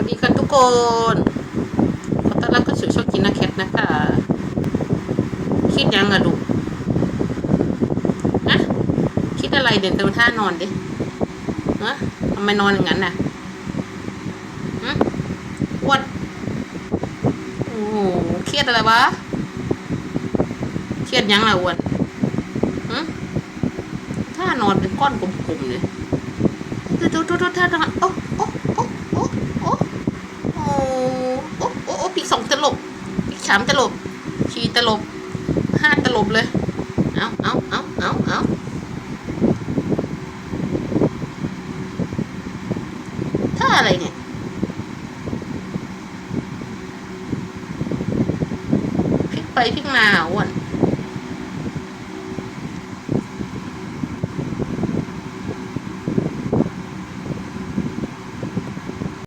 วัสดีค่ะทุกคนขอต้อนรับเข้าสู่ช่องกินนาแคทนะคะ คิดยังอะดูฮะคิดอะไรเด่นเต็มท่านอนดิฮะทำไมนอนอย่างนั้นน่ะฮะอ้วนโอ้โหเครียดอะไรวะ เครียดยังล่ะอ้วนฮะท่านอนเป็นก้อนกลมๆเลยดูดูดูดูท่านอนโอ้โอ้โอ้โอ้โอ้โอ้โอ้โอ้โอ้ปีก สองตลบ อีกสามตลบชีตลบห้าตลบเลย เอาเอาเอาเอาเอาถ้าอะไรเนี่ยพลิกไปพลิกมาอะอ้วน